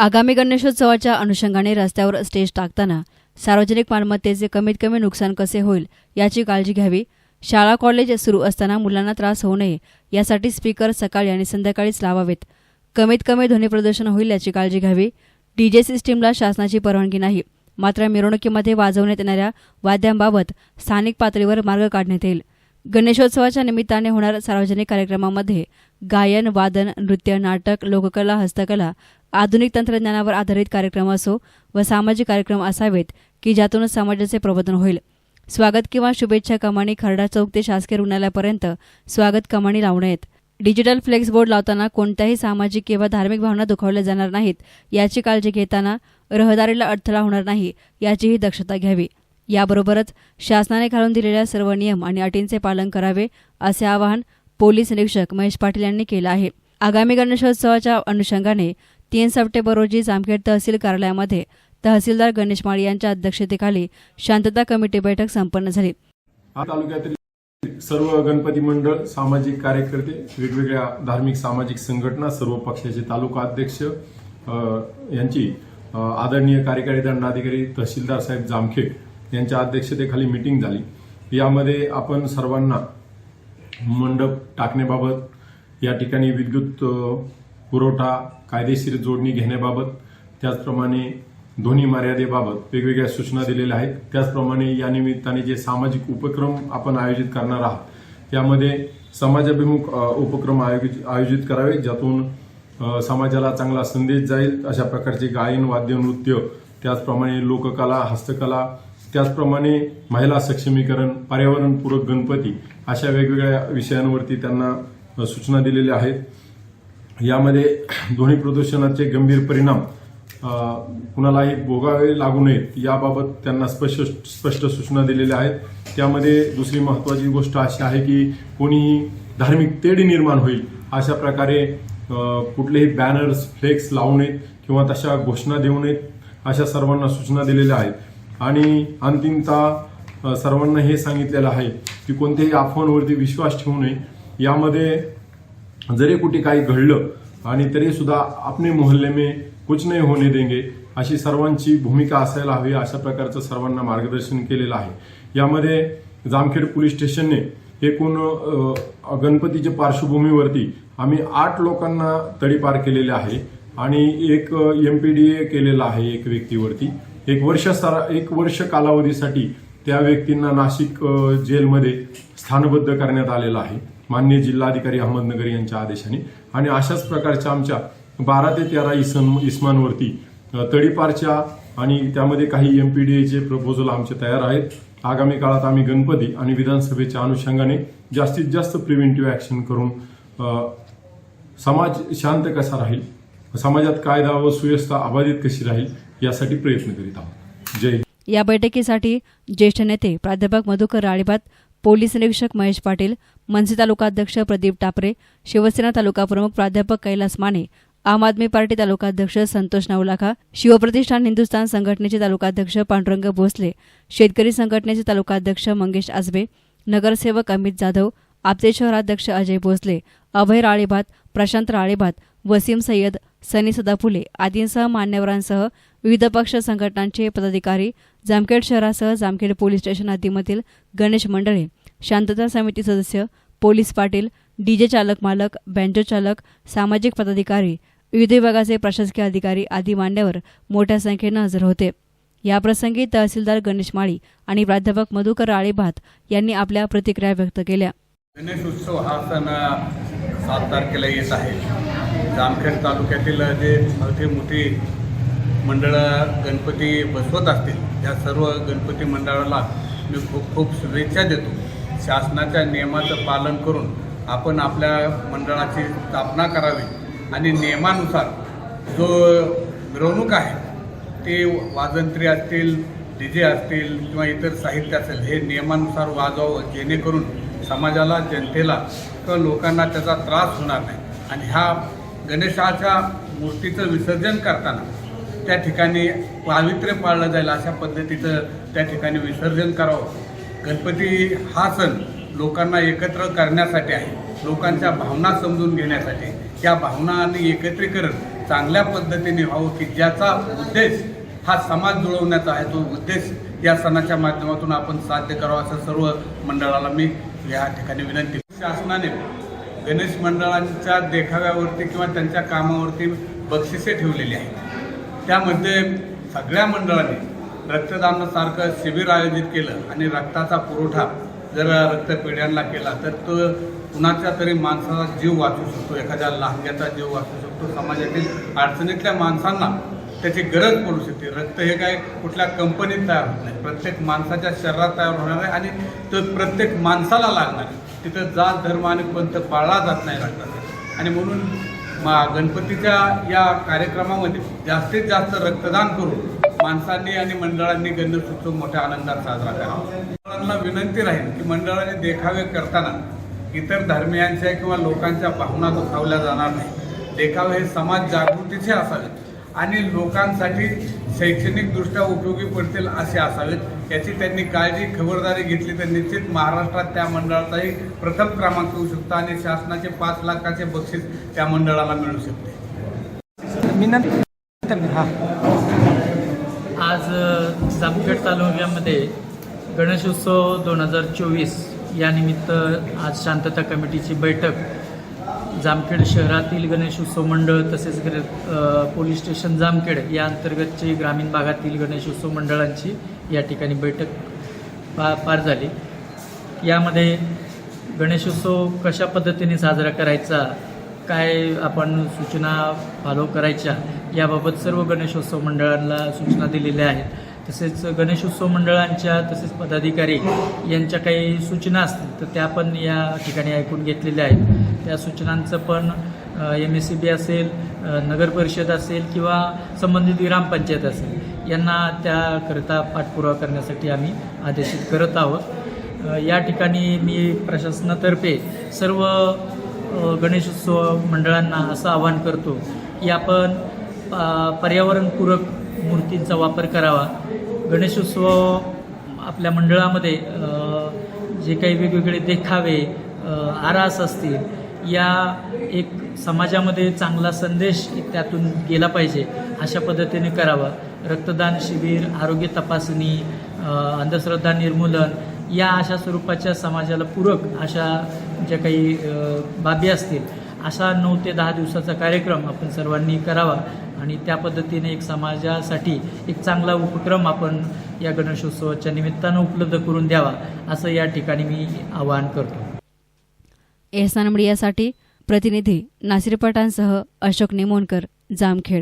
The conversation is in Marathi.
आगामी गणेशोत्सवाच्या अनुषंगाने रस्त्यावर स्टेज टाकताना सार्वजनिक मालमत्तेचे कमीत कमी नुकसान कसे होईल याची काळजी घ्यावी. शाळा कॉलेज सुरू असताना मुलांना त्रास होऊ नये यासाठी स्पीकर सकाळी आणि संध्याकाळीच लावावेत. कमीत कमी ध्वनी प्रदूषण होईल याची काळजी घ्यावी. डीजे सिस्टीमला शासनाची परवानगी नाही. मात्र मिरवणुकीमध्ये वाजवण्यात येणाऱ्या वाद्यांबाबत स्थानिक पातळीवर मार्ग काढण्यात येईल. गणेशोत्सवाच्या निमित्ताने होणाऱ्या सार्वजनिक कार्यक्रमामध्ये गायन वादन नृत्य नाटक लोककला हस्तकला आधुनिक तंत्रज्ञानावर आधारित कार्यक्रम असो व सामाजिक कार्यक्रम असावेत की ज्यातून समाजाचे प्रबोधन होईल. स्वागत किंवा शुभेच्छा कमानी खरडा चौक ते शासकीय रुग्णालयापर्यंत स्वागत कमानी लावू नयेत. डिजिटल फ्लेक्स बोर्ड लावताना कोणत्याही सामाजिक किंवा धार्मिक भावना दुखावल्या जाणार नाहीत याची काळजी घेताना रहदारीला अडथळा होणार नाही याचीही दक्षता घ्यावी. याबरोबरच शासनाने घालून दिलेल्या सर्व नियम आणि अटींचे पालन करावे असे आवाहन पोलीस निरीक्षक महेश पाटील यांनी केलं आहे. आगामी गणेशोत्सवाच्या अनुषंगाने तीन सप्टेंबर रोजी जामखेड तहसील कार्यालयामध्ये तहसीलदार गणेश माळी यांच्या अध्यक्षतेखाली शांतता कमिटी बैठक संपन्न झाली. तालुक्यातील सर्व गणपती मंडळ सामाजिक कार्यकर्ते वेगवेगळ्या धार्मिक सामाजिक संघटना सर्व पक्षाचे तालुका अध्यक्ष यांची आदरणीय कार्यकारी दंडाधिकारी तहसीलदार साहेब जामखेड यांच्या अध्यक्षतेखाली मिटिंग झाली. यामध्ये आपण सर्वांना मंडप टाकण्याबाबत या ठिकाणी विद्युत पुरवठा कायदेशीर जोडणी घेण्याबाबत त्याचप्रमाणे ध्वनी मर्यादेबाबत वेगवेगळ्या सूचना दिलेल्या आहेत. त्याचप्रमाणे या निमित्ताने जे सामाजिक उपक्रम आपण आयोजित करणार आहात त्यामध्ये समाजाभिमुख उपक्रम आयोजित आयोजित करावे ज्यातून समाजाला चांगला संदेश जाईल अशा प्रकारचे गायन वाद्य नृत्य त्याचप्रमाणे लोककला हस्तकला त्याचप्रमाणे महिला सक्षमीकरण पर्यावरणपूरक गणपती अशा वेगवेगळ्या विषयांवरती त्यांना सूचना दिलेल्या आहेत. यामध्ये ध्वनी प्रदूषणाचे गंभीर परिणाम कुणालाही भोगावे लागू नयेत याबाबत त्यांना स्पष्ट स्पष्ट सूचना दिलेल्या आहेत. त्यामध्ये दुसरी महत्वाची गोष्ट अशी आहे की कोणीही धार्मिक तेढ निर्माण होईल अशा प्रकारे कुठलेही बॅनर्स फ्लेक्स लावू नयेत किंवा तशा घोषणा देऊ नयेत अशा सर्वांना सूचना दिलेल्या आहेत. आणि अंतिमता सर्वांना हे सांगितलेलं आहे की कोणत्याही अफवांवरती विश्वास ठेवू नये. यामध्ये जरी कुठे काही घडलं आणि तरी सुद्धा आपले मोहल्ले में कुछ नाही होणे देंगे अशी सर्वांची भूमिका असायला हवी अशा प्रकारचं सर्वांना मार्गदर्शन केलेलं आहे. यामध्ये जामखेड पोलीस स्टेशनने एकूण गणपतीच्या पार्श्वभूमीवरती आम्ही आठ लोकांना तडीपार केलेले आहे आणि एक एम पी डी ए केलेला आहे एक व्यक्तीवरती. एक वर्ष सारा एक वर्ष कालावधीसाठी त्या व्यक्तींना नाशिक जेलमध्ये स्थानबद्ध करण्यात आलेलं आहे. मान्य जिल्हाधिकारी अहमदनगर यांच्या आदेशाने. आणि अशाच प्रकारच्या आमच्या बारा ते तेरा इसन इस्मांवरती तडीपारच्या आणि त्यामध्ये काही एम पी डी एचे प्रपोजल आमचे तयार आहेत. आगामी काळात आम्ही गणपती आणि विधानसभेच्या अनुषंगाने जास्तीत जास्त प्रिव्हेंटिव्ह ॲक्शन करून समाज शांत कसा राहील समाजात कायदा व सुव्यवस्था अबाधित कशी राहील यासाठी प्रयत्न करीत आहोत. जय या बैठकीसाठी ज्येष्ठ नेते प्राध्यापक मधुकर राळीबात पोलीस निरीक्षक महेश पाटील मनसे तालुकाध्यक्ष प्रदीप टापरे शिवसेना तालुका प्रमुख प्राध्यापक कैलास माने आम आदमी पार्टी तालुकाध्यक्ष संतोष नवलाखा शिवप्रतिष्ठान हिंदुस्थान संघटनेचे तालुकाध्यक्ष पांडुरंग भोसले शेतकरी संघटनेचे तालुकाध्यक्ष मंगेश आजबे नगरसेवक अमित जाधव आपचे शहराध्यक्ष अजय भोसले अभय राळेभात प्रशांत राळेभात वसीम सय्यद सनी सदाफुले आदींसह मान्यवरांसह विविध पक्ष संघटनांचे पदाधिकारी जामखेड शहरासह जामखेड पोलीस स्टेशन हद्दीमधील गणेश मंडळे शांतता समिती सदस्य पोलीस पाटील डीजे चालक मालक बँजो चालक सामाजिक पदाधिकारी विविध विभागाचे प्रशासकीय अधिकारी आदी मान्यवर मोठ्या संख्येनं हजर होते. याप्रसंगी तहसीलदार गणेश माळी आणि प्राध्यापक मधुकर राळेभात यांनी आपल्या प्रतिक्रिया व्यक्त केल्या. गणेश उत्सव हा सण सात तारखेला येत आहे. जामखेड तालुक्यातील जे मोठे मोठी मंडळं गणपती बसवत असतील या सर्व गणपती मंडळाला मी खूप खूप शुभेच्छा देतो. शासनाच्या नियमाचं पालन करून आपण आपल्या मंडळाची स्थापना करावी आणि नियमानुसार जो मिरवणूक आहे ते वाजंत्री असतील डी जे असतील किंवा इतर साहित्य असेल हे नियमानुसार वाजवावं जेणेकरून समाजाला जनतेला किंवा लोकांना त्याचा त्रास होणार नाही. आणि ह्या गणेशाच्या मूर्तीचं विसर्जन करताना त्या ठिकाणी पावित्र्य पाळलं जाईल अशा पद्धतीचं त्या ठिकाणी विसर्जन करावं. गणपती हा सण लोकांना एकत्र करण्यासाठी आहे. लोकांच्या भावना समजून घेण्यासाठी. त्या भावना आणि एकत्रीकरण चांगल्या पद्धतीने व्हावं की ज्याचा उद्देश हा समाज जुळवण्याचा आहे तो उद्देश या सणाच्या माध्यमातून आपण साध्य करावा असं सर्व मंडळाला मी या ठिकाणी विनंती. शासनाने गणेश मंडळांच्या देखाव्यावरती किंवा त्यांच्या कामावरती बक्षिसे ठेवलेली आहेत. त्यामध्ये सगळ्या मंडळांनी रक्तदानासारखं शिबिर आयोजित केलं आणि रक्ताचा पुरवठा जर रक्तपेढ्यांना केला तर तो कुणाच्या तरी माणसाचा जीव वाचू शकतो एखाद्या लहानग्याचा जीव वाचू शकतो. समाजातील अडचणीतल्या माणसांना त्याची गरज पडू शकते. रक्त हे काय कुठल्या कंपनीत तयार होत नाही. प्रत्येक माणसाच्या शरीरात तयार होणार आहे आणि तो प्रत्येक माणसाला लागणार आहे. तिथं जात धर्म आणि पंथ पाळला जात नाही रक्ताचा. आणि म्हणून मा गणपतीच्या या कार्यक्रमामध्ये जास्तीत जास्त रक्तदान करून माणसांनी आणि मंडळांनी गणेशोत्सव मोठ्या आनंदात साजरा करावा. मंडळांना विनंती राहील की मंडळाने देखावे करताना इतर धर्मियांच्या किंवा लोकांच्या भावना दुखावल्या जाणार नाही. देखावे हे समाज जागृतीचे असावेत. आणि लोकांसाठी शैक्षणिकदृष्ट्या उपयोगी पडतील असे असावेत. याची त्यांनी काळजी खबरदारी घेतली तर निश्चित महाराष्ट्रात त्या मंडळाचाही प्रथम क्रमांक येऊ शकतो आणि शासनाचे पाच लाखाचे बक्षीस त्या मंडळाला मिळू शकते. हा. आज जामखेड तालुक्यामध्ये गणेशोत्सव दोन हजार चोवीस यानिमित्त आज शांतता कमिटीची बैठक जामखेड शहरातील गणेशोत्सव मंडळ तसेच पोलीस स्टेशन जामखेड या अंतर्गतची ग्रामीण भागातील गणेशोत्सव मंडळांची या ठिकाणी बैठक पा पार झाली. यामध्ये गणेशोत्सव कशा पद्धतीने साजरा करायचा काय आपण सूचना फॉलो करायच्या याबाबत सर्व गणेशोत्सव मंडळांना सूचना दिलेल्या आहेत. तसेच गणेशोत्सव मंडळांच्या तसेच पदाधिकारी यांच्या काही सूचना असतील तर त्या पण या ठिकाणी ऐकून घेतलेल्या आहेत. त्या सूचनांचं पण एम एस सी बी असेल नगरपरिषद नगर परिषद असेल किंवा संबंधित ग्रामपंचायत असेल यांना त्याकरिता पाठपुरावा करण्यासाठी आम्ही आदेशित करत आहोत. या ठिकाणी मी प्रशासनातर्फे सर्व गणेशोत्सव मंडळांना असं आवाहन करतो की आपण पर्यावरणपूरक मूर्तींचा वापर करावा. गणेशोत्सव आपल्या मंडळामध्ये जे काही वेगवेगळे देखावे आरास असतील या एक समाजामध्ये चांगला संदेश त्यातून गेला पाहिजे अशा पद्धतीने करावा. रक्तदान शिबिर आरोग्य तपासणी अंधश्रद्धा निर्मूलन या अशा स्वरूपाच्या समाजाला पूरक अशा ज्या काही बाबी असतील असा नऊ ते दहा दिवसाचा कार्यक्रम आपण सर्वांनी करावा आणि त्या पद्धतीने एक समाजासाठी एक चांगला उपक्रम आपण या गणेशोत्सवाच्या निमित्तानं उपलब्ध करून द्यावा असं या ठिकाणी मी आवाहन करतो. एहसान मीडियासाठी प्रतिनिधी नासिरपटांसह अशोक निमोणकर जामखेड.